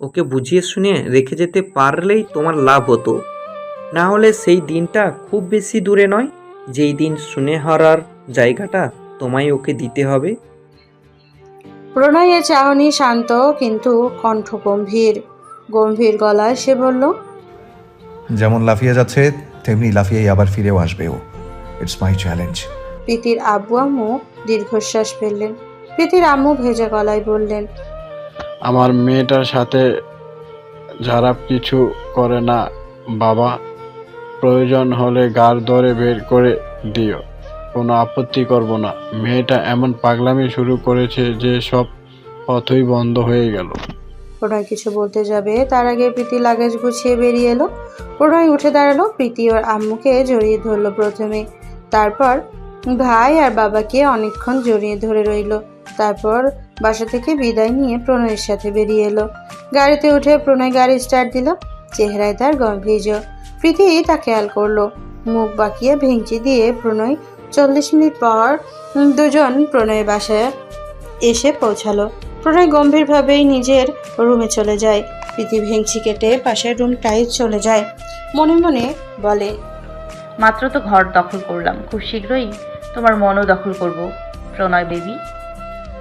ওকে বুঝিয়ে শুনিয়ে রেখে যেতে পারলেই তোমার লাভ হতো। না হলে সেই দিনটা খুব বেশি দূরে নয় যেই দিন শুনে হারার জায়গাটা তোমায় ওকে দিতে হবে। প্রণয়ের চাহনি শান্ত কিন্তু কণ্ঠ গম্ভীর। গম্ভীর গলায় সে বলল যেমন লাফিয়ে যাচ্ছে তেমনি লাফিয়েই আবার ফিরেও আসবে ও। ইটস মাই চ্যালেঞ্জ প্রীতির আব্বু আম্মু দীর্ঘশ্বাস ফেললেন। প্রীতির আম্মু ভেজা গলায় বললেন আমার মেয়েটার সাথে যারা কিছু করে না, বাবা, প্রয়োজন হলে গার ধরে বের করে দিও। কোনো আপত্তি করব না। মেয়েটা এমন পাগলামি শুরু করেছে যে সব পথই বন্ধ হয়ে গেল। প্রণয় কিছু বলতে যাবে। তার আগে প্রীতি লাগেজ গুছিয়ে বেরিয়ে এলো। প্রণয় উঠে দাঁড়াল। প্রীতি ওর আম্মুকে জড়িয়ে ধরলো প্রথমে। তারপর ভাই আর বাবাকে অনেকক্ষণ জড়িয়ে ধরে রইল। তারপর বাসা থেকে বিদায় নিয়ে প্রণয়ের সাথে বেরিয়ে এলো। গাড়িতে উঠে প্রণয় গাড়ি স্টার্ট দিল। চেহারায় তার গম্ভীর্য। প্রীতি তা খেয়াল করল। মুখ বাঁকিয়ে ভেঙচি দিয়ে প্রণয় চল্লিশ মিনিট পর দুজন প্রণয়ের বাসায় এসে পৌঁছালো। প্রণয় গম্ভীরভাবেই নিজের রুমে চলে যায়। প্রীতি ভেঙচি কেটে পাশের রুমটাই চলে যায়। মনে মনে বলে, মাত্র তো ঘর দখল করলাম। খুব শীঘ্রই তোমার মনও দখল করব, প্রণয় বেবি।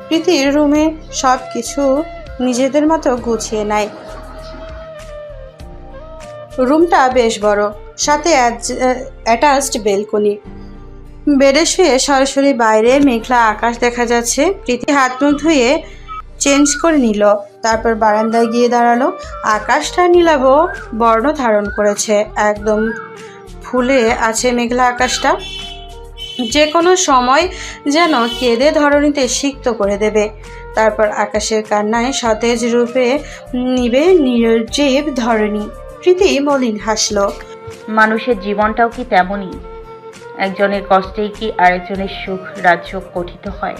প্রীতির রুমে সব কিছু নিজেদের মতো গুছিয়ে নেয়। রুমটা বেশ বড়, সাথে অ্যাটাচড বেলকনি বেডে শুয়ে সরাসরি বাইরে মেঘলা আকাশ দেখা যাচ্ছে। প্রীতি হাত মুখ ধুয়ে চেঞ্জ করে নিল, তারপর বারান্দায় গিয়ে দাঁড়াল। আকাশটা নীলাভ বর্ণ ধারণ করেছে। একদম ফুলে আছে মেঘলা আকাশটা। যে কোনো সময় যেন কেঁদে ধরণীতে সিক্ত করে দেবে। তারপর আকাশের কান্নায় সতেজ রূপে নিবে নির্জীব ধরণী। প্রীতি মলিন হাসল। মানুষের জীবনটাও কি তেমনই? একজনের কষ্টেই কি আরেকজনের সুখ রাজ্য গঠিত হয়?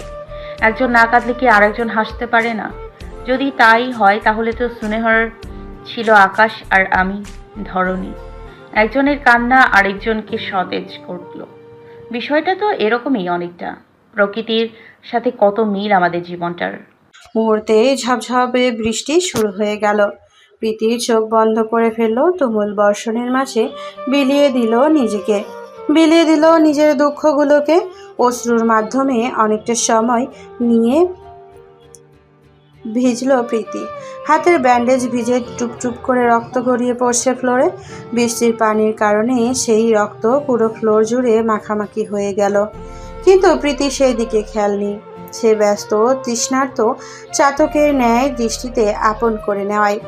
একজন না কাঁদলে কি আরেকজন হাসতে পারে না? যদি তাই হয়, তাহলে তো সুনেহর ছিল আকাশ আর আমি ধরণী। একজনের কান্না আরেকজনকে সতেজ করল। বিষয়টা তো এরকমই অনেকটা। প্রকৃতির সাথে কত মিল আমাদের জীবনটার। মুহূর্তে ঝাপঝাপে বৃষ্টি শুরু হয়ে গেল। প্রীতির চোখ বন্ধ করে ফেলল তুমুল বর্ষণের মাঝে, বিলিয়ে দিল নিজেকে। বিলিয়ে দিল নিজের দুঃখগুলোকে। অশ্রুর মাধ্যমে অনেকটা সময় নিয়ে ভিজল প্রীতি। হাতের ব্যান্ডেজ ভিজে টুপটুপ করে রক্ত গড়িয়ে পড়ছে ফ্লোরে। বৃষ্টির পানির কারণে সেই রক্ত পুরো ফ্লোর জুড়ে মাখামাখি হয়ে গেল। কিন্তু প্রীতি সেই দিকে খেয়াল নেই। সে ব্যস্ত, তৃষ্ণার্ত, চাতকের ন্যায় দৃষ্টিতে আপন করে নেওয়ায়।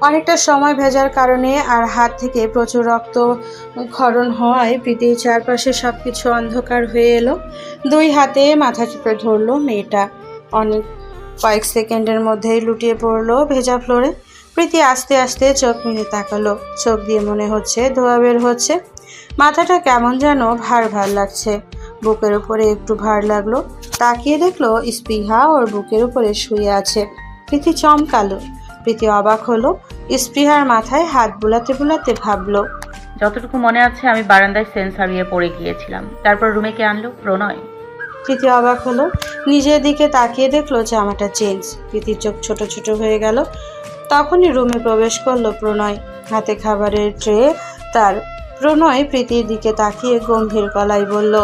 অনেকটা সময় ভেজার কারণে আর হাত থেকে প্রচুর রক্ত ক্ষরণ হওয়ায় প্রীতির চারপাশে সব কিছু অন্ধকার হয়ে এলো। দুই হাতে মাথা চেপে ধরলো মেয়েটা। অনেক কয়েক সেকেন্ডের মধ্যেই লুটিয়ে পড়ল ভেজা ফ্লোরে। প্রীতি আস্তে আস্তে চোখ মিলে তাকালো। চোখ দিয়ে মনে হচ্ছে ধোয়া বের হচ্ছে। মাথাটা কেমন যেন ভার ভার লাগছে। বুকের উপরে একটু ভার লাগল। তাকিয়ে দেখল স্পৃহা ওর বুকের উপরে শুয়ে আছে। প্রীতি চমকালো। প্রীতি অবাক হলো। স্পৃহার মাথায় হাত বুলাতে বুলাতে ভাবলো। যতটুকু মনে আছে আমি বারান্দায় সেন্স হারিয়ে পড়ে গিয়েছিলাম। তারপর রুমে কে আনলো? প্রণয়। প্রীতি অবাক হলো। নিজের দিকে তাকিয়ে দেখল জামাটা চেঞ্জ প্রীতির চোখ ছোট ছোট হয়ে গেল। তখনই রুমে প্রবেশ করল প্রণয়। হাতে খাবারের ট্রে তার। প্রণয় প্রীতির দিকে তাকিয়ে গম্ভীর গলায় বলল,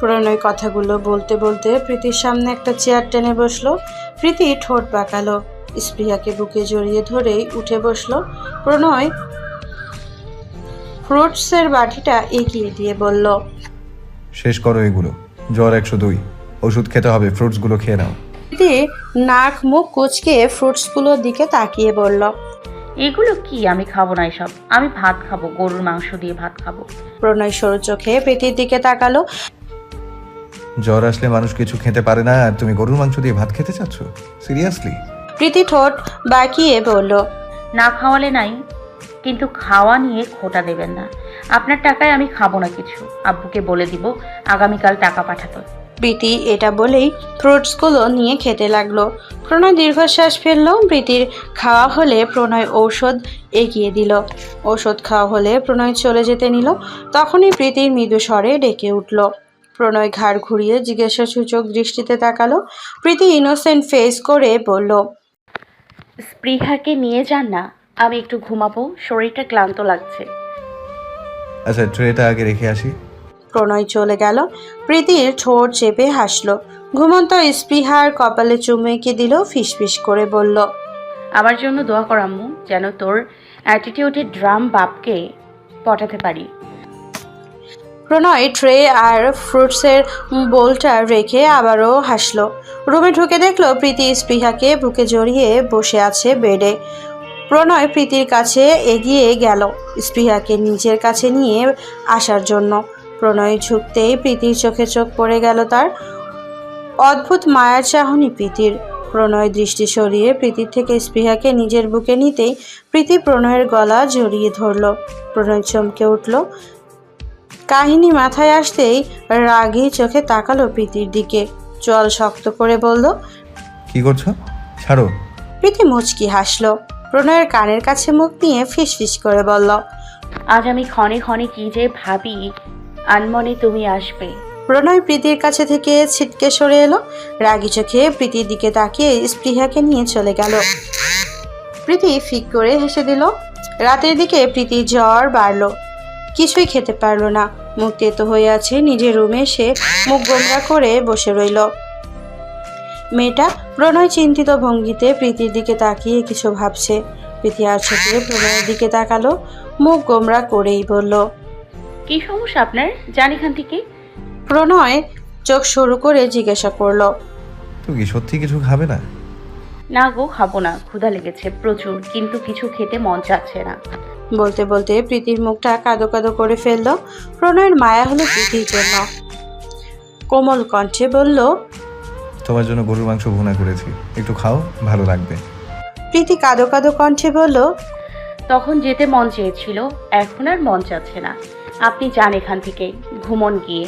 প্রণয় কথাগুলো বলতে বলতে প্রীতির সামনে একটা চেয়ার টেনে বসল। প্রীতি ঠোঁট বাঁকালো। স্পৃহাকে বুকে জড়িয়ে ধরেই উঠে বসল। প্রণয় ফ্রুটসের বাটিটা এগিয়ে দিয়ে বলল শেষ করো এগুলো। জ্বর একশো দুই। ওষুধ খেতে হবে ফ্রুটসগুলো খেয়ে নাও। প্রীতি নাক মুখ কুচকে ফ্রুটসগুলোর দিকে তাকিয়ে বলল এগুলো কি? আমি খাব না এসব। আমি ভাত খাব গরুর মাংস দিয়ে ভাত খাব। প্রণয় সরু চোখে প্রীতির দিকে তাকালো। জ্বর আসলে মানুষ কিছু খেতে পারে না। আর তুমি গরুর মাংস দিয়ে ভাত খেতে চাচ্ছ? সিরিয়াসলি প্রীতি ঠোঁট বাঁকিয়ে বলল না খাওয়ালে নাই কিন্তু খাওয়া নিয়ে খোটা দেবেন না। আপনার টাকায় আমি খাব না কিছু। আব্বুকে বলে দিব আগামীকাল টাকা পাঠাতো। প্রীতি এটা বলেই ফ্রুটসগুলো নিয়ে খেতে লাগল। প্রণয় দীর্ঘশ্বাস ফেলল প্রীতির খাওয়া হলে প্রণয় ঔষধ এগিয়ে দিল। ঔষধ খাওয়া হলে প্রণয় চলে যেতে নিল। তখনই প্রীতির মৃদু স্বরে ডেকে উঠল। প্রণয় ঘাড় ঘুরিয়ে জিজ্ঞাসা সূচক দৃষ্টিতে তাকালো। প্রীতি ইনোসেন্ট ফেস করে বলল স্পৃহাকে নিয়ে যান না আমি একটু ঘুমাবো শরীরটা ক্লান্ত লাগছে। আচ্ছা ট্রেটা আগে রেখে আসি। প্রণয় চলে গেল। প্রীতির ঠোঁট চেপে হাসলো। ঘুমন্ত স্পৃহার কপালে চুমু এঁকে দিল ফিসফিস করে বলল আমার জন্য দোয়া কর আম্মু যেন তোর অ্যাটিটিউডের ড্রাম বাপকে পটাতে পারি। প্রণয় ট্রে আর ফ্রুটসের বোলটা রেখে আবারও হাসলো। রুমে ঢুকে দেখল প্রীতি স্পৃহাকে বুকে জড়িয়ে বসে আছে বেডে। প্রণয় প্রীতির কাছে এগিয়ে গেল স্পৃহাকে নিজের কাছে নিয়ে আসার জন্য। প্রণয় ঝুঁকতেই প্রীতির চোখে চোখ পড়ে গেল তার। অদ্ভুত মায়ার চাহনি প্রীতির। প্রণয় দৃষ্টি সরিয়ে প্রীতির থেকে স্পৃহাকে নিজের বুকে নিতেই প্রীতি প্রণয়ের গলা জড়িয়ে ধরল। প্রণয় চমকে উঠল। কাহিনী মাথায় আসতেই রাগী চোখে তাকালো প্রীতির দিকে। চল শক্ত করে বলল কি করছ? ছাড়ো। প্রীতি মুচকি হাসলো। প্রণয়ের কানের কাছে মুখ নিয়ে ফিসফিস করে বলল আজ আমি ক্ষণে ক্ষণে কি যে ভাবি আনমনে তুমি আসবে। প্রণয় প্রীতির কাছে থেকে ছিটকে সরে এলো রাগি চোখে প্রীতির দিকে তাকিয়ে স্পৃহাকে নিয়ে চলে গেল। প্রীতি ফিক করে হেসে দিল রাতের দিকে প্রীতির জ্বর বাড়লো। কিছুই খেতে পারল না মুখ তেতো হয়ে আছে নিজের রুমে সে মুখ গোমরা করে বসে রইল। মেয়েটা প্রণয় চিন্তিত ভঙ্গিতে প্রীতির দিকে তাকিয়ে কিছু ভাবছে। প্রীতি আর চোখে প্রণয়ের দিকে তাকালো মুখ গোমরা করেই বলল কি সমস্যা আপনার? জানি খান থেকে। প্রণয় চোখ শুরু করে জিজ্ঞাসা করল তুমি কি সত্যি কিছু খাবে না? না গো খাব না। ক্ষুধা লেগেছে প্রচুর কিন্তু কিছু খেতে মন চাচ্ছে না। বলতে বলতে প্রীতির মুখটা কাদো কাদো করে ফেলল। প্রণয়ের মায়া হলো প্রীতির জন্য। কোমল কণ্ঠে বলল তোমার জন্য গরুর মাংস ভুনা করেছি। একটু খাও ভালো লাগবে। প্রীতি কাঁদো কাদো কণ্ঠে বলল তখন যেতে মন চেয়েছিল এখন আর মন চাচ্ছে না। আপনি যান এখান থেকে ঘুমন গিয়ে।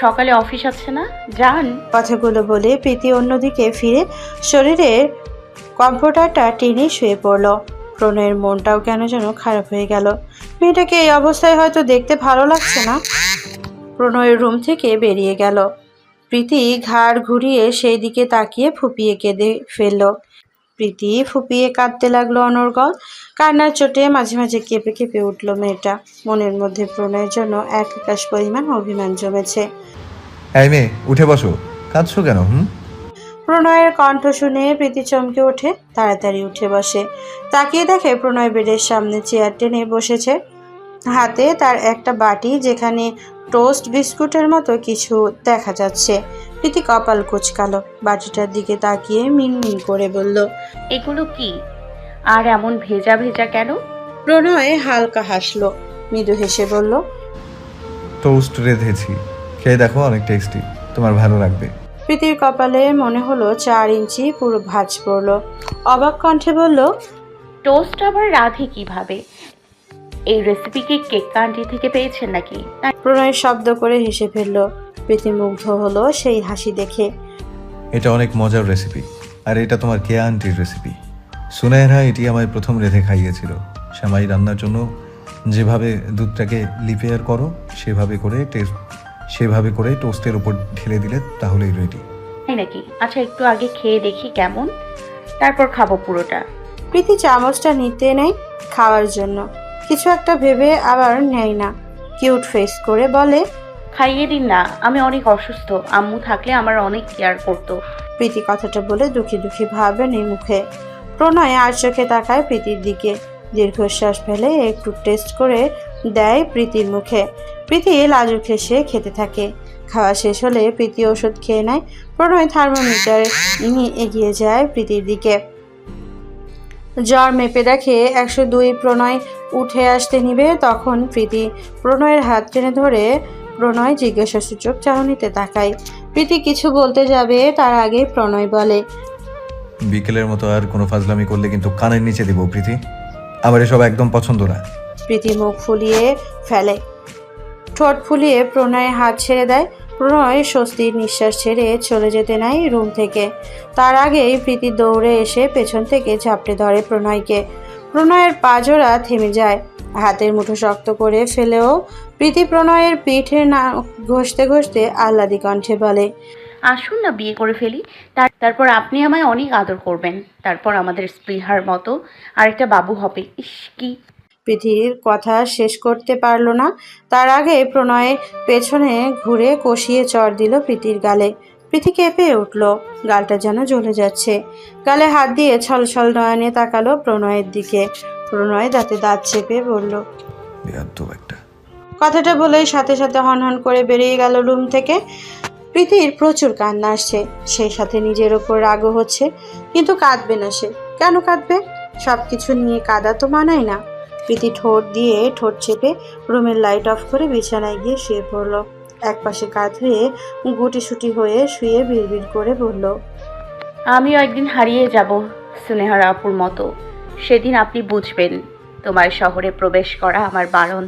সকালে অফিস আছে না? যান। কথাগুলো বলে প্রীতি অন্যদিকে ফিরে শরীরের কম্পিউটারটা টেনে শুয়ে পড়ল। প্রণয়ের মনটাও কেন যেন খারাপ হয়ে গেল। মেয়েটাকে এই অবস্থায় হয়তো দেখতে ভালো লাগছে না। প্রণয়ের রুম থেকে বেরিয়ে গেল। প্রীতি ঘাড় ঘুরিয়ে সেই দিকে তাকিয়ে ফুপিয়ে কেঁদে ফেলল। প্রীতি ফুপিয়ে কাঁদতে লাগল অনর্গল। কান্নার চোটে মাঝে মাঝে কেঁপে কেঁপে উঠল মেয়েটা। মনের মধ্যে প্রণয়ের জন্য এক আকাশ পরিমাণ অভিমান জমেছে। এই মেয়ে উঠে বসো। কাঁদছো কেন হুম? প্রণয়ের কণ্ঠ শুনে প্রীতি চমকে ওঠে তাড়াতাড়ি উঠে বসে। তাকিয়ে দেখে প্রণয় বেডের সামনে চেয়ার টেনে বসেছে। হাতে তার একটা বাটি যেখানে টোস্ট বিস্কুটের মতো কিছু দেখা যাচ্ছে। প্রীতি কপাল কুচকালো। বাটিটার দিকে তাকিয়ে মিনমিন করে বলল এগুলো কি? আর এমন ভেজা ভেজা কেন? প্রণয় হালকা হাসলো। মৃদু হেসে বলল টোস্ট রেঁধেছি। খেয়ে দেখো অনেক টেস্টি। তোমার ভালো লাগবে। প্রীতির কপালে মনে হলো চার ইঞ্চি পুরো ভাঁজ পড়ল। অবাক কণ্ঠে বলল টোস্ট আবার রাধে কীভাবে? এই রেসিপি কি কেক কান্ট্রি থেকে পেয়েছেন নাকি? প্রণয় শব্দ করে হেসে ফেলল। প্রীতি মুগ্ধ হলো সেই হাসি দেখে। এটা অনেক মজার রেসিপি আর এটা তোমার কেয়া আন্টির রেসিপি সুনায়রা এটি আমায় প্রথম রেঁধে খাইয়েছিল। শ্যামাই রান্নার জন্য যেভাবে দুধটাকে লিপেয়ার করো সেভাবে করে টেস্ট সেভাবে করে টোস্টের উপর ঢেলে দিলে তাহলেই রেডি তাই নাকি? আচ্ছা একটু আগে খেয়ে দেখি কেমন। তারপর খাব পুরোটা। প্রীতি চামচটা নিতে নেয় খাওয়ার জন্য। কিছু একটা ভেবে আবার নেয় না। কিউট ফেস করে বলে খাইয়ে দিন না আমি অনেক অসুস্থ। আম্মু থাকলে আমার অনেক কেয়ার করতো। প্রীতি কথাটা বলে দুঃখী দুঃখী ভাবে নেই মুখে। প্রণয় আর চোখে তাকায় প্রীতির দিকে। দীর্ঘশ্বাস ফেলে একটু টেস্ট করে দেয় প্রীতির মুখে। প্রীতি লাজুক হেসে খেতে থাকে। খাওয়া শেষ হলে প্রীতি ওষুধ খেয়ে নেয়। প্রণয় থার্মোমিটার নিয়ে এগিয়ে যায় প্রীতির দিকে। জ্বর মেপে দেখে একশো দুই প্রণয় উঠে আসতে নিবে। তখন প্রীতি প্রণয়ের হাত টেনে ধরে প্রণয় জিজ্ঞাসাসূচক চাহনিতে তাকায়। প্রীতি কিছু বলতে যাবে তার আগে প্রণয় বলে বিকেলের মতো আর কোনো ফাজলামি করলে কিন্তু কানের নিচে দিব প্রীতি। আমার এসব একদম পছন্দ না। প্রীতি মুখ ফুলিয়ে ফেলে। ঠোঁট ফুলিয়ে প্রণয় হাত ছেড়ে দেয়। প্রণয় স্বস্তির নিঃশ্বাস ছেড়ে চলে যেতে নেয় রুম থেকে। তার আগেই প্রীতি দৌড়ে এসে পেছন থেকে ঝাপটে ধরে প্রণয়কে। প্রণয়ের পাজোড়া থেমে যায়। হাতের মুঠো শক্ত করে ফেলেও প্রীতি প্রণয়ের পিঠে না ঘষতে ঘষতে আহ্লাদি কণ্ঠে বলে, আসুন না বিয়ে করে ফেলি। তার, তারপর আপনি আমায় অনেক আদর করবেন। তারপর আমাদের স্পৃহার মতো আরেকটা বাবু হবে। ইস, কি পৃথিবীর কথা শেষ করতে পারল না। তার আগে প্রণয় পেছনে ঘুরে কষিয়ে চর দিল প্রীতির গালে। প্রীতি কেঁপে উঠল। গালটা যেন জ্বলে যাচ্ছে। গালে হাত দিয়ে ছল ছলছল নয়নে তাকালো প্রণয়ের দিকে। প্রণয় দাঁতে দাঁত চেপে বলল একটা। কথাটা বলেই সাথে সাথে হনহন করে বেরিয়ে গেল রুম থেকে। প্রীতির প্রচুর কান্না আসছে। সেই সাথে নিজের ওপর রাগও হচ্ছে কিন্তু কাঁদবে না সে। কেন কাঁদবে? সব কিছু নিয়ে কাঁদা তো মানায় না। প্রীতি ঠোঁট দিয়ে ঠোঁট চেপে রুমের লাইট অফ করে বিছানায় গিয়ে শুয়ে পড়ল। একপাশে কাঁধ হয়ে গুটিসুটি হয়ে শুয়ে বিড়বিড় করে বলল আমিও একদিন হারিয়ে যাব স্নেহার আপুর মতো। সেদিন আপনি বুঝবেন তোমার শহরে প্রবেশ করা আমার বারণ।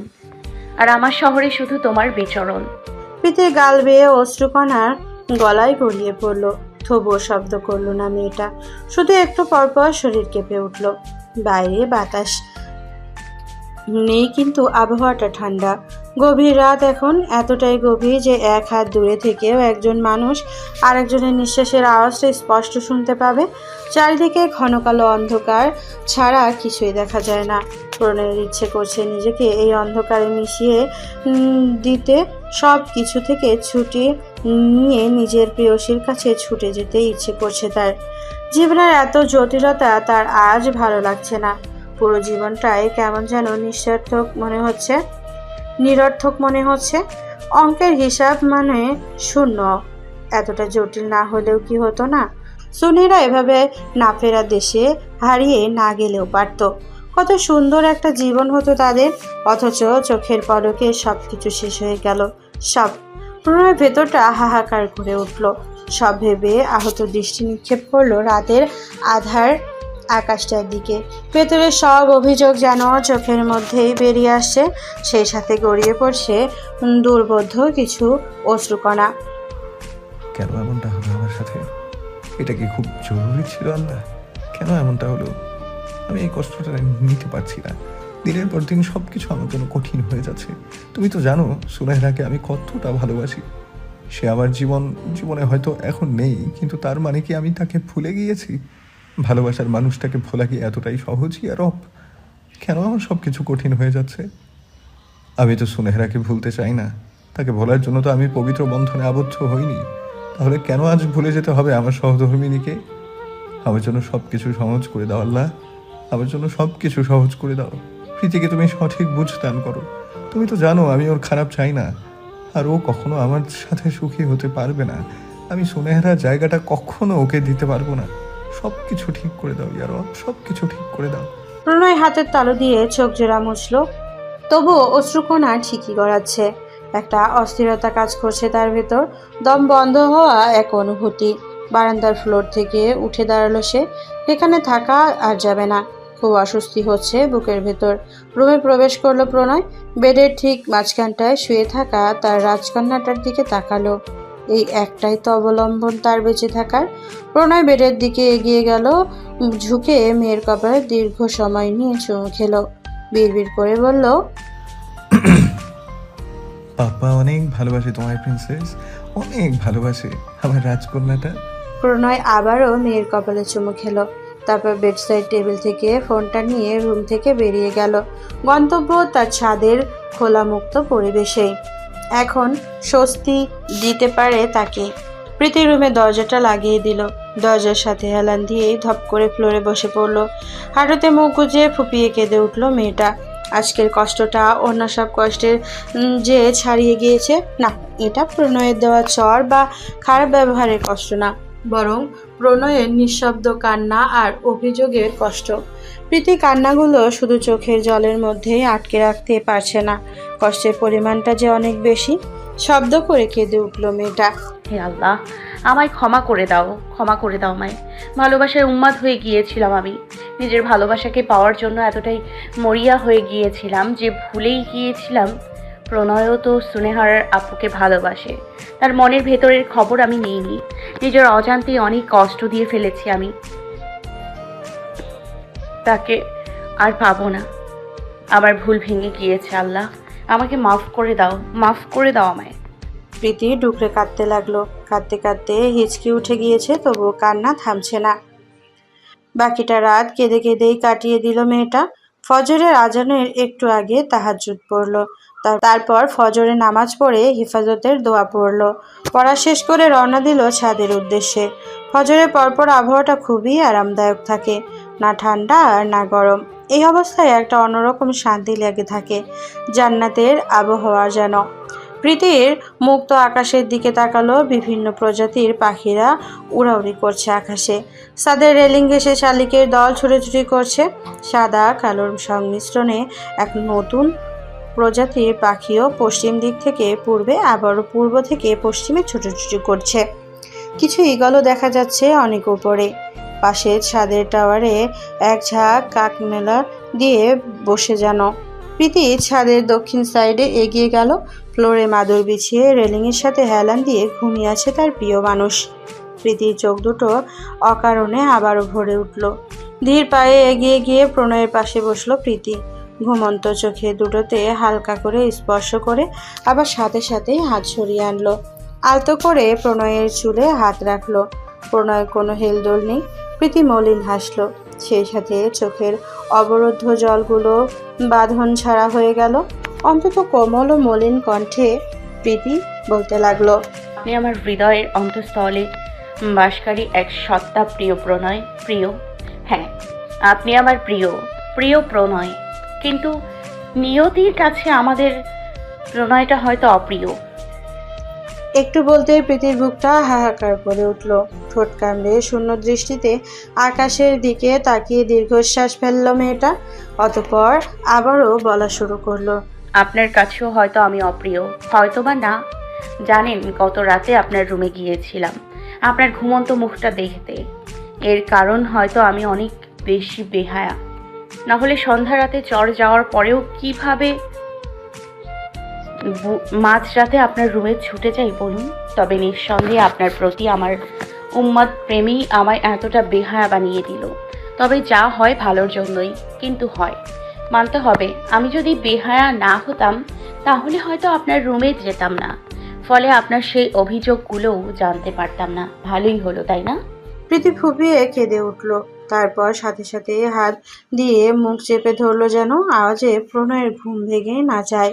আর আমার শহরে শুধু তোমার বিচরণ। প্রীতির গাল বেয়ে অশ্রুকণার গলায় গড়িয়ে পড়ল। তবুও শব্দ করল না মেয়েটা। শুধু একটু পরপর শরীর কেঁপে উঠল। বাইরে বাতাস নেই কিন্তু আবহাওয়াটা ঠান্ডা। গভীর রাত এখন এতটাই গভীর যে এক হাত দূরে থেকেও একজন মানুষ আরেকজনের নিঃশ্বাসের আওয়াজটা স্পষ্ট শুনতে পাবে। চারিদিকে ঘন কালো অন্ধকার ছাড়া কিছুই দেখা যায় না। প্রণয়ের ইচ্ছে করছে নিজেকে এই অন্ধকারে মিশিয়ে দিতে। সব কিছু থেকে ছুটি নিয়ে নিজের প্রেয়সীর কাছে ছুটে যেতে ইচ্ছে করছে তার। জীবনের এত জটিলতা তার আজ ভালো লাগছে না। পুরো জীবনটাই কেমন যেন নিঃস্বার্থক মনে হচ্ছে, নিরর্থক মনে হচ্ছে। অঙ্কের হিসাব মানে শূন্য। এতটা জটিল না হলেও কি হতো না? সুনিরা এভাবে না ফেরা দেশে হারিয়ে না গেলেও পারত। কত সুন্দর একটা জীবন হতো তাদের, অথচ চোখের পলকে সব কিছু শেষ হয়ে গেল। সব। প্রণয়ের ভেতরটা হাহাকার করে উঠল। সব ভেবে আহত দৃষ্টি নিক্ষেপ করল রাতের আধার আকাশটার দিকে। ভেতরের সব অভিযোগ যেন চোখের মধ্যেই বেরিয়ে আসছে। সেই সাথে গড়িয়ে পড়ছে দুর্বোধ্য কিছু অশ্রুকণা। কেন এমনটা হলো আমার সাথে? এটা কি খুব জরুরি ছিল আল্লাহ কেন এমনটা হলো? আমি এই কষ্টটা নিতে পারছি না। দিনের পর দিন সব কিছু আমার জন্য কঠিন হয়ে যাচ্ছে। তুমি তো জানো সুনাইরাকে আমি কতটা ভালোবাসি। সে আমার জীবন, জীবনে হয়তো এখন নেই, কিন্তু তার মানে কি আমি তাকে ভুলে গিয়েছি? ভালোবাসার মানুষটাকে ভোলা কি এতটাই সহজই? আর অপ, কেন আমার সব কিছু কঠিন হয়ে যাচ্ছে? আমি তো সুনেহরাকে ভুলতে চাই না। তাকে ভোলার জন্য তো আমি পবিত্র বন্ধনে আবদ্ধ হইনি। তাহলে কেন আজ ভুলে যেতে হবে আমার সহধর্মিনীকে? আমার জন্য সব কিছু সহজ করে দাও আল্লাহ। আমার জন্য সব কিছু সহজ করে দাও। প্রীতিকে তুমি সঠিক বুঝ দান করো। তুমি তো জানো আমি ওর খারাপ চাই না। আর ও কখনো আমার সাথে সুখী হতে পারবে না। আমি সুনেহরা জায়গাটা কখনো ওকে দিতে পারব না। সব কিছু ঠিক করে দাও, ইয়ার সব ঠিক করে দাও। প্রণয় হাতের তালু দিয়ে চোখ জোড়া মুছল। তবুও অশ্রুকোনা ঠিকই গড়াচ্ছে। একটা অস্থিরতা কাজ করছে তার ভেতর। দম বন্ধ হওয়া এক অনুভূতি। বারান্দার ফ্লোর থেকে উঠে দাঁড়াল সে। এখানে থাকা আর যাবে না। খুব অস্বস্তি হচ্ছে বুকের ভেতর। রুমে প্রবেশ করল প্রণয়। বেডের ঠিক মাঝখানটায় শুয়ে থাকা তার রাজকন্যাটার দিকে তাকালো। এই একটাই তো অবলম্বন তার বেঁচে থাকার। প্রণয় বেডের দিকে এগিয়ে গেল ঝুঁকে মেয়ের কপালে দীর্ঘ সময় নিয়ে চুমু খেলো। বিড়বিড় করে বলল পাপা অনেক ভালোবাসে তোমার প্রিন্সেস অনেক ভালোবাসে আমার রাজকন্যাটা। প্রণয় আবারও মেয়ের কপালে চুমু খেলো। তারপর বেডসাইড টেবিল থেকে ফোনটা নিয়ে রুম থেকে বেরিয়ে গেল। গন্তব্য তার ছাদের খোলা মুক্ত পরিবেশেই। এখন স্বস্তি দিতে পারে তাকে। প্রীতি রুমে দরজাটা লাগিয়ে দিল। দরজার সাথে হেলান দিয়েই ধপ করে ফ্লোরে বসে পড়ল। হাঁটুতে মুখ গুজে ফুপিয়ে কেঁদে উঠল মেয়েটা। আজকের কষ্টটা, অন্য সব কষ্টের যে ছাড়িয়ে গিয়েছে, না, এটা প্রণয়ের দেওয়া চর বা খারাপ ব্যবহারের কষ্ট না। বরং প্রণয়ের নিঃশব্দ কান্না আর অভিযোগের কষ্ট। প্রীতি কান্নাগুলো শুধু চোখের জলের মধ্যেই আটকে রাখতে পারছে না। কষ্টের পরিমাণটা যে অনেক বেশি, শব্দ করে কেঁদে উঠল মেয়েটা। হে আল্লাহ, আমায় ক্ষমা করে দাও, ক্ষমা করে দাও আমায়। ভালোবাসায় উন্মাদ হয়ে গিয়েছিলাম আমি। নিজের ভালোবাসাকে পাওয়ার জন্য এতটাই মরিয়া হয়ে গিয়েছিলাম যে ভুলেই গিয়েছিলাম। প্রণয়ও তো সুনেহার আপুকে ভালোবাসে। তার মনের ভেতরের খবর আমি নিইনি। নিজের অজান্তে অনেক কষ্ট দিয়ে ফেলেছি আমি। তাকে আর পাবো না। আমার ভুল ভেঙে গিয়েছে, আল্লাহ। আমাকে মাফ করে দাও, মাফ করে দাও আমায়। প্রীতি ডুকরে কাঁদতে লাগল। কাঁদতে কাঁদতে হিচকি উঠে গিয়েছে, তবুও কান্না থামছে না। বাকিটা রাত কেঁদে কেঁদেই কাটিয়ে দিল মেয়েটা। ফজরের আজানের একটু আগে তাহাজ্জুদ পড়ল। তারপর ফজরে নামাজ পড়ে হিফাজতের দোয়া পড়ল। পড়া শেষ করে রওনা দিল ছাদের উদ্দেশ্যে। ফজরের পরপর আবহাওয়াটা খুবই আরামদায়ক থাকে, না ঠান্ডা আর না গরম। এই অবস্থায় একটা অন্যরকম শান্তি লেগে থাকে, জান্নাতের আবহাওয়া যেন। প্রীতির মুক্ত আকাশের দিকে তাকালো বিভিন্ন প্রজাতির পাখিরা উড়াউড়ি করছে আকাশে। সাদের রেলিং ঘেসে শালিকের দল ছুটোছুটি করছে সাদা কালোর সংমিশ্রণে এক নতুন প্রজাতির পাখিও পশ্চিম দিক থেকে পূর্বে আবার পূর্ব থেকে পশ্চিমে ছুটোছুটি করছে। কিছু ইগলও দেখা যাচ্ছে অনেক উপরে। পাশে ছাদের টাওয়ারে এক ঝাঁক কাকমেলা দিয়ে বসে যেন। প্রীতি ছাদের দক্ষিণ সাইডে এগিয়ে গেল। ফ্লোরে মাদুর বিছিয়ে রেলিংয়ের সাথে হেলান দিয়ে ঘুমিয়ে আছে তার প্রিয় মানুষ। প্রীতির চোখ দুটো অকারণে আবারও ভরে উঠল। ধীর পায়ে এগিয়ে গিয়ে প্রণয়ের পাশে বসল প্রীতি। ঘুমন্ত চোখে দুটোতে হালকা করে স্পর্শ করে আবার সাথে সাথেই হাত সরিয়ে আনলো। আলতো করে প্রণয়ের চুলে হাত রাখল। প্রণয় কোনো হেলদোল নেই, প্রীতি মলিন হাসলো। সেই সাথে চোখের অবরুদ্ধ জলগুলো বাঁধন ছাড়া হয়ে গেল। অন্তত কোমল ও মলিন কণ্ঠে প্রীতি বলতে লাগল, আপনি আমার হৃদয়ের অন্তঃস্থলে বাসকারী এক সত্তা প্রিয় প্রণয়, প্রিয়? হ্যাঁ আপনি আমার প্রিয় প্রিয় প্রণয়। কিন্তু নিয়তির কাছে আমাদের প্রণয়টা হয়তো অপ্রিয়। একটু বলতেই প্রীতির বুকটা হাহাকার করে উঠল। ঠোঁট কামড়ে শূন্য দৃষ্টিতে আকাশের দিকে তাকিয়ে দীর্ঘশ্বাস ফেলল মেয়েটা অতপর আবারও বলা শুরু করল আপনার কাছেও হয়তো আমি অপ্রিয়। হয়তো বা না। জানেন গত রাতে আপনার রুমে গিয়েছিলাম। আপনার ঘুমন্ত মুখটা দেখতে। এর কারণ হয়তো আমি অনেক বেশি বেহায়া। না হলে সন্ধ্যা রাতে চর যাওয়ার পরেও কীভাবে মাঝরাতে আপনার রুমে ছুটে যাই বলুন? তবে নিঃসন্দেহে আপনার প্রতি আমার উম্মাদ প্রেমী আমায় এতটা বেহায়া বানিয়ে দিল। তবে যা হয় ভালোর জন্যই, কিন্তু হয়। মানতে হবে, আমি যদি বেহায়া না হতাম, তাহলে হয়তো আপনার রুমে যেতাম না। ফলে আপনার সেই অভিযোগগুলোও জানতে পারতাম না। ভালোই হলো, তাই না? প্রীতি ফুপিয়ে কেঁদে উঠল। তারপর সাথে সাথে হাত দিয়ে মুখ চেপে ধরলো যেন আওয়াজে প্রণয়ের ঘুম ভেঙে না যায়।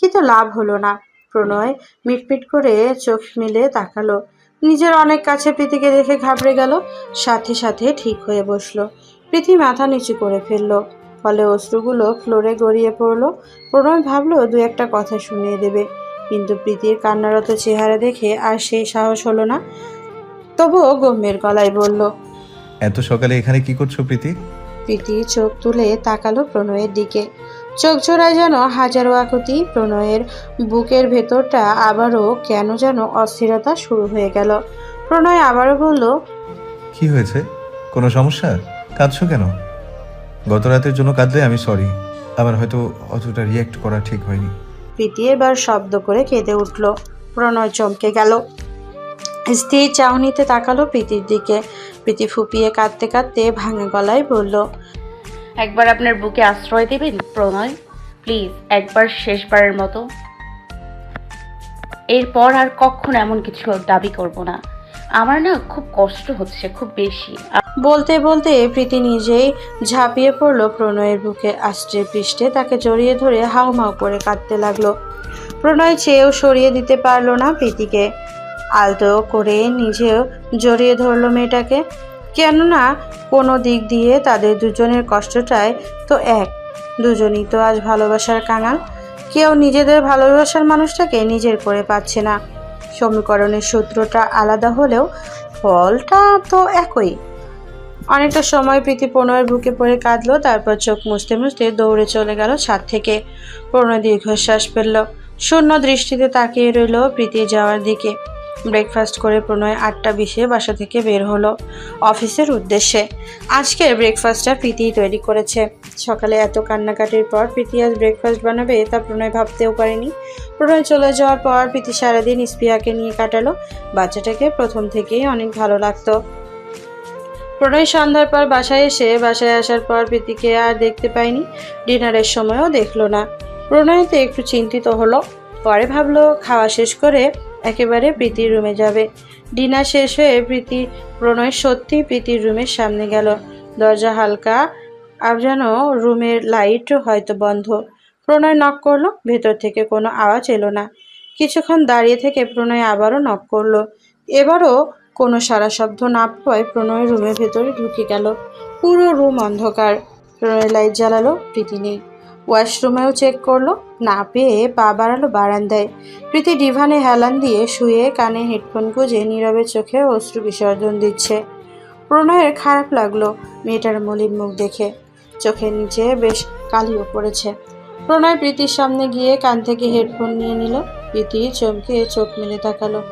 কিন্তু লাভ হলো না। প্রণয় মিটমিট করে চোখ মিলে তাকালো। নিজের অনেক কাছে প্রীতিকে দেখে ঘাবড়ে গেল। সাথে সাথে ঠিক হয়ে বসল। প্রীতি মাথা নিচু করে ফেলল। ফলে অশ্রুগুলো ফ্লোরে গড়িয়ে পড়ল। প্রণয় ভাবলো, দু একটা কথা শুনিয়ে দেবে। কিন্তু প্রীতির কান্নারত চেহারা দেখে আর সেই সাহস হলো না। তবুও গম্ভীর গলায় বলল এত সকালে এখানে কি করছ প্রীতি? প্রীতি চোখ তুলে তাকালো প্রণয়ের দিকে। চোখ জোড়ায় যেন হাজারো আকুতি প্রণয়ের বুকের ভেতরটা আবারও কেন যেন অস্থিরতা শুরু হয়ে গেল। প্রণয় আবারও বলল কি হয়েছে? কোনো সমস্যা? কাঁদছো কেন? গত রাতের জন্য কাঁদলে আমি সরি আমার হয়তো অতটা রিয়্যাক্ট করা ঠিক হয়নি। প্রীতি এবার শব্দ করে কেঁদে উঠল। প্রণয় চমকে গেল। স্থির চাহনিতে তাকালো প্রীতির দিকে। প্রীতি ফুপিয়ে কাঁদতে কাঁদতে ভাঙা গলায় বলল একবার আপনার বুকে আশ্রয় দেবেন প্রণয়? প্লিজ একবার শেষবারের মতো। এরপর আর কখনো এমন কিছু দাবি করব না। আমার না খুব কষ্ট হচ্ছে খুব বেশি। বলতে বলতে প্রীতি নিজেই ঝাঁপিয়ে পড়ল প্রণয়ের বুকে। আষ্টে পৃষ্ঠে তাকে জড়িয়ে ধরে হাউমাউ করে কাঁদতে লাগল। প্রণয় চেয়েও সরিয়ে দিতে পারল না প্রীতিকে। আলতো করে নিজেও জড়িয়ে ধরলো মেয়েটাকে। কেননা কোনো দিক দিয়ে তাদের দুজনের কষ্টটাই তো এক। দুজনই তো আজ ভালোবাসার কাঙাল। কেউ নিজেদের ভালোবাসার মানুষটাকে নিজের করে পাচ্ছে না। সমীকরণের সূত্রটা আলাদা হলেও ফলটা তো একই। অনেকটা সময় প্রীতি প্রণয়ের বুকে পড়ে কাঁদলো, তারপর চোখ মুছতে মুছতে দৌড়ে চলে গেল ছাদ থেকে। প্রণয় দীর্ঘশ্বাস ফেলল। শূন্য দৃষ্টিতে তাকিয়ে রইল প্রীতি যাওয়ার দিকে। ব্রেকফাস্ট করে প্রণয় আটটা বিশে বাসা থেকে বের হলো অফিসের উদ্দেশ্যে। আজকের ব্রেকফাস্টটা প্রীতি তৈরি করেছে। সকালে এত কান্নাকাটির পর প্রীতি আজ ব্রেকফাস্ট বানাবে তা প্রণয় ভাবতেও পারেনি। প্রণয় চলে যাওয়ার পর প্রীতি সারাদিন স্পিয়াকে নিয়ে কাটালো। বাচ্চাটাকে প্রথম থেকেই অনেক ভালো লাগতো। প্রণয় সন্ধ্যার পর বাসায় এসে বাসায় আসার পর প্রীতিকে আর দেখতে পায়নি। ডিনারের সময়ও দেখল না। প্রণয় তো একটু চিন্তিত হলো। পরে ভাবলো, খাওয়া শেষ করে একেবারে প্রীতির রুমে যাবে। ডিনার শেষ হয়ে প্রীতি প্রণয় সত্যি প্রীতির রুমের সামনে গেল। দরজা হালকা, আর যেন রুমের লাইট হয়তো বন্ধ। প্রণয় নক করল, ভেতর থেকে কোনো আওয়াজ এলো না। কিছুক্ষণ দাঁড়িয়ে থেকে প্রণয় আবারও নক করল। এবারও কোনো সারা শব্দ না পাওয়ায় প্রণয় রুমের ভেতরে ঢুকে গেল। পুরো রুম অন্ধকার। প্রণয় লাইট জ্বালালো, প্রীতি নেই। ওয়াশরুমেও চেক করল না পেয়ে পা বাড়ালো বারান্দায়। প্রীতি ডিভানে হেলান দিয়ে শুয়ে কানে হেডফোন গুঁজে নীরবের চোখে অশ্রু বিসর্জন দিচ্ছে। প্রণয়ের খারাপ লাগল মেয়েটার মলিন মুখ দেখে। চোখের নিচে বেশ কালিও পড়েছে। প্রণয় প্রীতির সামনে গিয়ে কান থেকে হেডফোন নিয়ে নিল। প্রীতি চমকে চোখ মেলে তাকালো।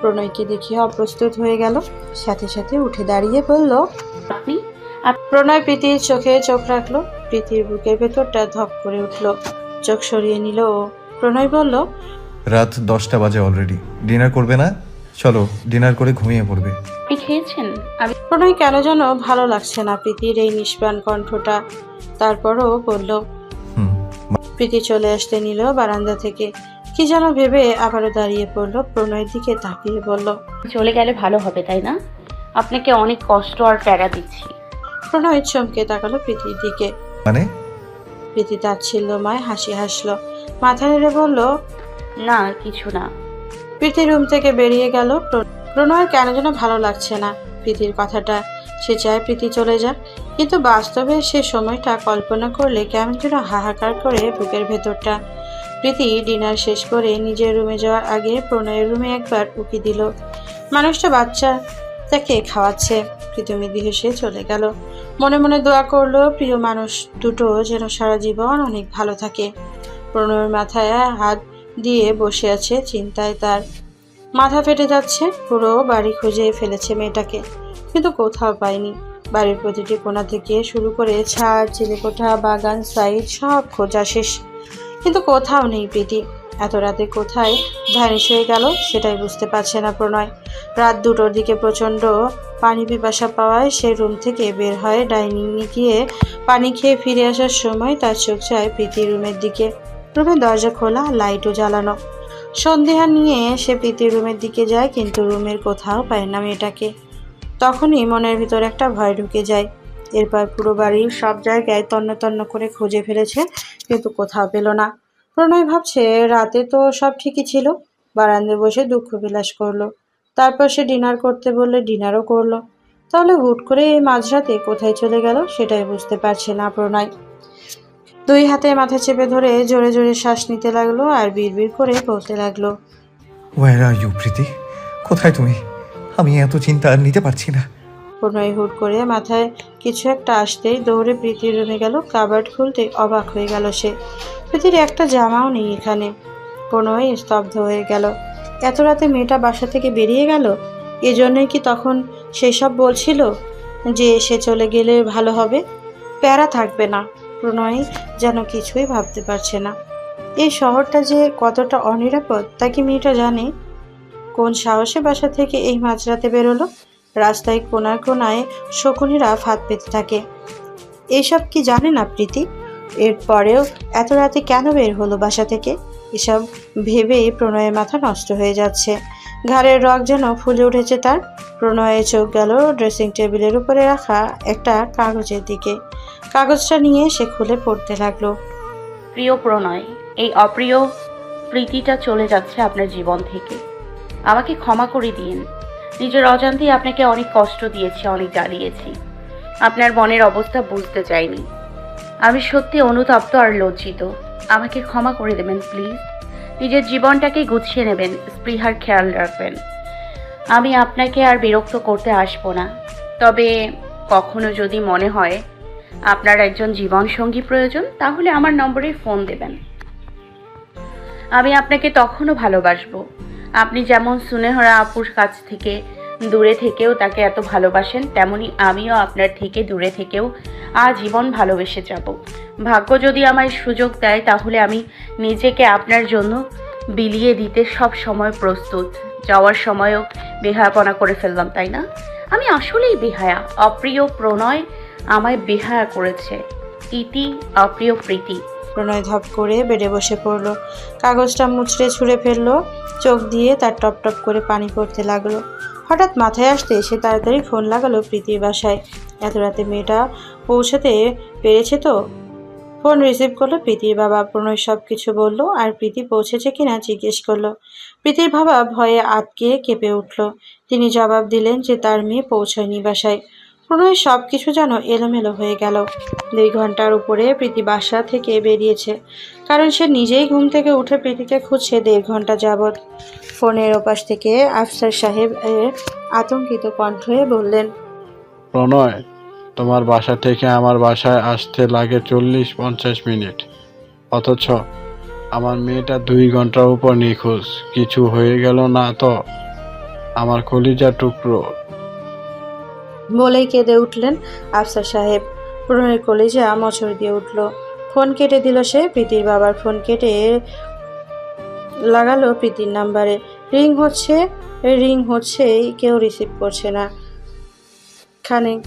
প্রণয়কে দেখে অপ্রস্তুত হয়ে গেল। সাথে সাথে উঠে দাঁড়িয়ে বলল আপনি? প্রণয় প্রীতির চোখে চোখ রাখল। প্রীতির বুকের ভেতরটা ধপ করে উঠল। চোখ সরিয়ে নিল ও প্রণয় বলল রাত দশটা বাজে অলরেডি ডিনার করবে না? চলো ডিনার করে ঘুমিয়ে পড়বে। আপনি খেয়েছেন? আমি প্রণয় কেন যেন ভালো লাগছে না প্রীতির এই নিষ্প্রাণ কণ্ঠটা। তারপরও বলল হুম প্রীতি চলে আসতে নিল বারান্দা থেকে। কি যেন ভেবে আবারও দাঁড়িয়ে পড়ল প্রণয়ের দিকে তাকিয়ে বলল চলে গেলে ভালো হবে তাই না? আপনাকে অনেক কষ্ট আর প্যারা দিচ্ছি। প্রণয় চমকে তাকালো প্রীতির দিকে। মানে? প্রীতি তাচ্ছিল্যময় হাসি হাসলো। মাথা নেড়ে বলল, না কিছু না। প্রীতি রুম থেকে বেরিয়ে গেল। প্র- প্রণয়ের কেন যেন ভালো লাগছে না। প্রীতির কথাটা সে চায় প্রীতি চলে যাক। কিন্তু বাস্তবে সে সময়টা কল্পনা করলে কেমন যেন হাহাকার করে বুকের ভেতরটা। প্রীতি ডিনার শেষ করে নিজের রুমে যাওয়ার আগে প্রণয়ের রুমে একবার উকি দিল। মানুষটা বাচ্চা, তাকে খাওয়াচ্ছে। প্রীতমিদি হেসে চলে গেল। মনে মনে দোয়া করল, প্রিয় মানুষ, দুটো যেন সারা জীবন অনেক ভালো থাকে। প্রণয়ের মাথায় হাত দিয়ে বসে আছে চিন্তায় তার মাথা ফেটে যাচ্ছে, পুরো বাড়ি খুঁজে ফেলেছে মেয়েটাকে। কিন্তু কোথাও পায়নি। বাড়ির প্রতিটি কোণা থেকে শুরু করে ছাদ, চিলেকোঠা, বাগান, সাইড, সব খোঁজা শেষ। কিন্তু কোথাও নেই প্রীতি। এত রাতে কোথায় ভ্যানিশ হয়ে গেল সেটাই বুঝতে পারছে না প্রণয়। রাত দুটোর দিকে প্রচণ্ড পানি পিপাসা পাওয়ায় সে রুম থেকে বের হয় ডাইনিংয়ে গিয়ে পানি খেয়ে ফিরে আসার সময় তার চোখ যায় প্রীতি রুমের দিকে। রুমের দরজা খোলা, লাইটও জ্বালানো। সন্দেহা নিয়ে সে প্রীতির রুমের দিকে যায় কিন্তু রুমের কোথাও পায় না মেয়েটাকে। তখনই মনের ভিতর একটা ভয় ঢুকে যায়। এরপর পুরো বাড়ির সব জায়গায় তন্ন তন্ন করে খুঁজে ফেলেছে কিন্তু কোথাও পেল না। প্রণয় ভাবছে, রাতে তো সব ঠিকই ছিল। বারান্দায় বসে দুঃখ বিলাস করল। তারপর সে ডিনার করতে বললে ডিনারও করল। তাহলে হুট করে এই মাঝরাতে কোথায় চলে গেল সেটাই বুঝতে পারছে না প্রণয়। দুই হাতে মাথা চেপে ধরে জোরে জোরে শ্বাস নিতে লাগল আর বিড়বিড় করে বলতে লাগল ওয়ার আর ইউ প্রীতি? কোথায় তুমি? আমি এত চিন্তা আর নিতে পারছি না। প্রণয় হুট করে মাথায় কিছু একটা আসতেই দৌড়ে প্রীতির রুমে গেল। কাবার্ড খুলতে অবাক হয়ে গেল সে। প্রীতির একটা জামাও নেই এখানে। প্রণয় স্তব্ধ হয়ে গেল। এত রাতে মেয়েটা বাসা থেকে বেরিয়ে গেল? এজন্যই কি তখন সেসব বলছিল যে সে চলে গেলে ভালো হবে? প্যারা থাকবে না। প্রণয় যেন কিছুই ভাবতে পারছে না। এই শহরটা যে কতটা অনিরাপদ তা কি মেয়েটা জানে? কোন সাহসে বাসা থেকে এই মাঝরাতে বেরোলো? রাস্তায় কোনায় কোনায় শকুনিরা ফাঁদ পেতে থাকে। এইসব কি জানে না প্রীতি? এরপরেও এত রাতে কেন বের হলো বাসা থেকে? এসব ভেবেই প্রণয়ের মাথা নষ্ট হয়ে যাচ্ছে। ঘাড়ের রগ যেন ফুলে উঠেছে তার। প্রণয়ের চোখ গেল ড্রেসিং টেবিলের উপরে রাখা একটা কাগজের দিকে। কাগজটা নিয়ে সে খুলে পড়তে লাগল। প্রিয় প্রণয়, এই অপ্রিয় প্রীতিটা চলে যাচ্ছে আপনার জীবন থেকে। আমাকে ক্ষমা করে দিন। নিজের অজান্তেই আপনাকে অনেক কষ্ট দিয়েছি, অনেক জ্বালিয়েছি। আপনার মনের অবস্থা বুঝতে চাইনি। আমি সত্যি অনুতপ্ত আর লজ্জিত। আমাকে ক্ষমা করে দেবেন, প্লিজ। নিজের জীবনটাকে গুছিয়ে নেবেন, স্পৃহার খেয়াল রাখবেন। আমি আপনাকে আর বিরক্ত করতে আসব না। তবে কখনো যদি মনে হয় আপনার একজন জীবনসঙ্গী প্রয়োজন, তাহলে আমার নম্বরে ফোন দেবেন। আমি আপনাকে তখনও ভালোবাসবো। আপনি যেমন সুনেহরা আপুর কাছ থেকে দূরে থেকেও তাকে এত ভালোবাসেন, তেমনি আমিও আপনার থেকে দূরে থেকেও আজীবন ভালোবেসে যাব। ভাগ্য যদি আমায় সুযোগ দেয়, তাহলে আমি নিজেকে আপনার জন্য বিলিয়ে দিতে সব সময় প্রস্তুত। যাওয়ার সময়ও বেহায়াপনা করে ফেললাম, তাই না? আমি আসলেই বেহায়া। অপ্রিয় প্রণয় আমায় বেহায়া করেছে। ইতি অপ্রিয় প্রীতি। প্রণয় ধপ করে বেডে বসে পড়ল। কাগজটা মুচড়ে ছুঁড়ে ফেলল। চোখ দিয়ে তার টপ টপ করে পানি পড়তে লাগল। হঠাৎ মাথায় আসতে সে তাড়াতাড়ি ফোন লাগালো প্রীতির বাসায়। এত রাতে মেয়েটা পৌঁছাতে পেরেছে তো? ফোন রিসিভ করল প্রীতির বাবা। প্রণয় সব কিছু বলল আর প্রীতি পৌঁছেছে কিনা জিজ্ঞেস করল। প্রীতির বাবা ভয়ে আটকে কেঁপে উঠল। তিনি জবাব দিলেন যে তার মেয়ে পৌঁছয়নি বাসায়। প্রণয় সব কিছু যেন এলোমেলো হয়ে গেল। দুই ঘণ্টার উপরে প্রীতি বাসা থেকে বেরিয়েছে, কারণ সে নিজেই ঘুম থেকে উঠে প্রীতিকে খুঁজছে দেড় ঘণ্টা যাবৎ। ফোনের ওপাশ থেকে আফসার সাহেব এর আতঙ্কিত কণ্ঠে বললেন, প্রণয়, তোমার বাসা থেকে আমার বাসায় আসতে লাগে চল্লিশ পঞ্চাশ মিনিট। অথচ আমার মেয়েটা দুই ঘণ্টার উপর নিখোঁজ, কিছু হয়ে গেল না তো? আমার কলিজা টুকরো বলেই কেঁদে উঠলেন আফসার সাহেব। প্রণয়ের কলেজে মচর দিয়ে উঠল। ফোন কেটে দিল সে প্রীতির বাবার ফোন কেটে লাগালো প্রীতির নাম্বারে। রিং হচ্ছে রিং হচ্ছে, কেউ রিসিভ করছে না। খানে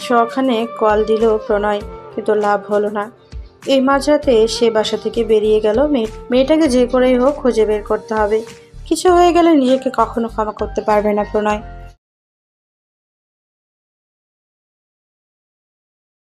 সখানে কল দিল প্রণয়, কিন্তু লাভ হলো না। এই মাঝরাতে সে বাসা থেকে বেরিয়ে গেল। মেয়ে, মেয়েটাকে যে করেই হোক খুঁজে বের করতে হবে। কিছু হয়ে গেলে নিজেকে কখনো ক্ষমা করতে পারবে না প্রণয়।